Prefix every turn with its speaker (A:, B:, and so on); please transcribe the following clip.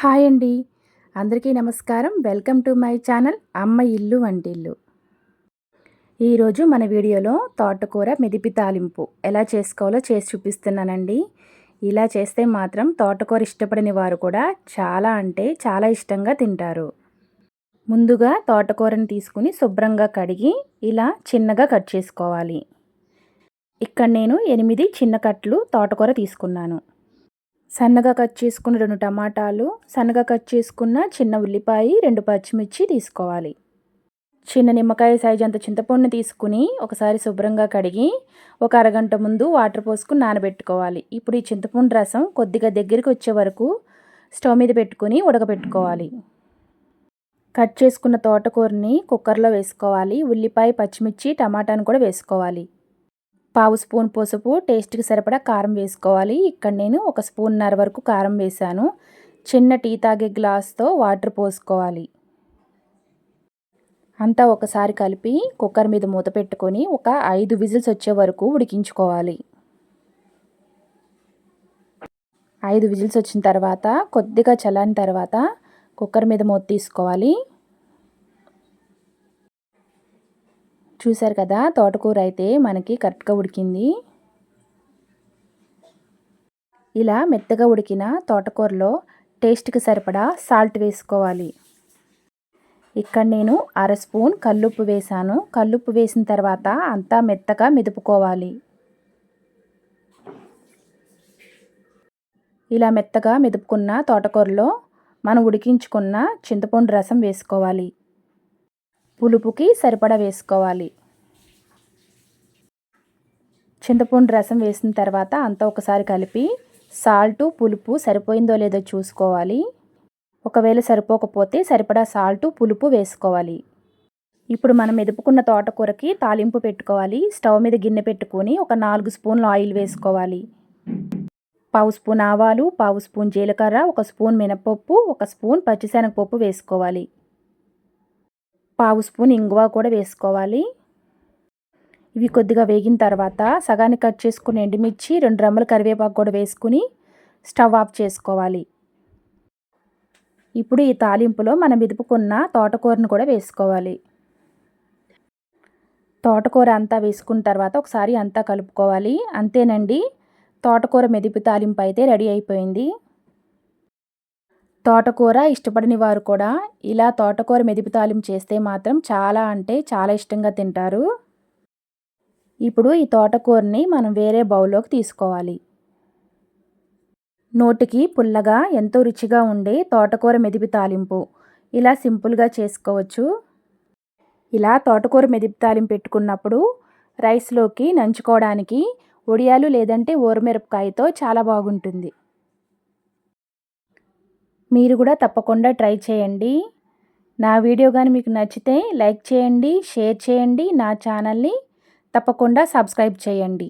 A: Hi అండి. అందరికీ నమస్కారం. వెల్కమ్ టు మై ఛానల్ అమ్మ ఇల్లు వంటిల్లు. ఈరోజు మన వీడియోలో తోటకూర మెదిపి తాలింపు ఎలా చేసుకోవాలో చేసి చూపిస్తున్నానండి. ఇలా చేస్తే మాత్రం తోటకూర ఇష్టపడని వారు కూడా చాలా అంటే చాలా ఇష్టంగా తింటారు. ముందుగా తోటకూరని తీసుకుని శుభ్రంగా కడిగి ఇలా చిన్నగా కట్ చేసుకోవాలి. ఇక్కడ నేను ఎనిమిది చిన్న కట్లు తోటకూర తీసుకున్నాను. సన్నగా కట్ చేసుకున్న రెండు టమాటాలు సన్నగా కట్ చేసుకున్న చిన్న ఉల్లిపాయ రెండు పచ్చిమిర్చి తీసుకోవాలి. చిన్న నిమ్మకాయ సైజు అంత చింతపండుని తీసుకుని ఒకసారి శుభ్రంగా కడిగి ఒక అరగంట ముందు వాటర్ పోసుకుని నానబెట్టుకోవాలి. ఇప్పుడు ఈ చింతపండు రసం కొద్దిగా దగ్గరికి వచ్చే వరకు స్టవ్ మీద పెట్టుకుని ఉడకబెట్టుకోవాలి. కట్ చేసుకున్న తోటకూరని కుక్కర్లో వేసుకోవాలి. ఉల్లిపాయ పచ్చిమిర్చి టమాటాను కూడా వేసుకోవాలి. పావు స్పూన్ పసుపు టేస్ట్కి సరిపడా కారం వేసుకోవాలి. ఇక్కడ నేను ఒక స్పూన్నర వరకు కారం వేశాను. చిన్న టీ తాగే గ్లాస్తో వాటర్ పోసుకోవాలి. అంతా ఒకసారి కలిపి కుక్కర్ మీద మూత పెట్టుకొని ఒక ఐదు విజిల్స్ వచ్చే వరకు ఉడికించుకోవాలి. ఐదు విజిల్స్ వచ్చిన తర్వాత కొద్దిగా చల్లని తర్వాత కుక్కర్ మీద మూత తీసుకోవాలి. చూశారు కదా తోటకూర అయితే మనకి కరెక్ట్గా ఉడికింది. ఇలా మెత్తగా ఉడికిన తోటకూరలో టేస్ట్కి సరిపడా సాల్ట్ వేసుకోవాలి. ఇక్కడ నేను అర స్పూన్ కల్లుప్పు వేసాను. కల్లుప్పు వేసిన తర్వాత అంతా మెత్తగా మెదుపుకోవాలి. ఇలా మెత్తగా మెదుపుకున్న తోటకూరలో మనం ఉడికించుకున్న చింతపండు రసం వేసుకోవాలి. పులుపుకి సరిపడా వేసుకోవాలి. చింతపండు రసం వేసిన తర్వాత అంతా ఒకసారి కలిపి సాల్టు పులుపు సరిపోయిందో లేదో చూసుకోవాలి. ఒకవేళ సరిపోకపోతే సరిపడా సాల్టు పులుపు వేసుకోవాలి. ఇప్పుడు మనం ఎదుపుకున్న తోటకూరకి తాలింపు పెట్టుకోవాలి. స్టవ్ మీద గిన్నె పెట్టుకొని ఒక నాలుగు స్పూన్లు ఆయిల్ వేసుకోవాలి. పావు స్పూన్ ఆవాలు పావు స్పూన్ జీలకర్ర ఒక స్పూన్ మినపప్పు ఒక స్పూన్ పచ్చిశనగపప్పు వేసుకోవాలి. పావు స్పూన్ ఇంగువ కూడా వేసుకోవాలి. ఇవి కొద్దిగా వేగిన తర్వాత సగాన్ని కట్ చేసుకుని ఎండుమిర్చి రెండు రమ్మల కరివేపాకు కూడా వేసుకుని స్టవ్ ఆఫ్ చేసుకోవాలి. ఇప్పుడు ఈ తాలింపులో మనం మిదుపుకున్న తోటకూరను కూడా వేసుకోవాలి. తోటకూర అంతా వేసుకున్న తర్వాత ఒకసారి అంతా కలుపుకోవాలి. అంతేనండి తోటకూర మెదిపి తాలింపు అయితే రెడీ అయిపోయింది. తోటకూర ఇష్టపడని వారు కూడా ఇలా తోటకూర మెదిపి తాలింపు చేస్తే మాత్రం చాలా అంటే చాలా ఇష్టంగా తింటారు. ఇప్పుడు ఈ తోటకూరని మనం వేరే బౌల్లోకి తీసుకోవాలి. నోటికి పుల్లగా ఎంతో రుచిగా ఉండే తోటకూర మెదిపి తాలింపు ఇలా సింపుల్గా చేసుకోవచ్చు. ఇలా తోటకూర మెదిపి తాలింపు పెట్టుకున్నప్పుడు రైస్లోకి నంచుకోవడానికి ఒడియాలు లేదంటే ఊరమిరపకాయతో చాలా బాగుంటుంది. మీరు కూడా తప్పకుండా ట్రై చేయండి. నా వీడియో కానీ మీకు నచ్చితే లైక్ చేయండి షేర్ చేయండి నా ఛానల్ని తప్పకుండా సబ్స్క్రైబ్ చేయండి.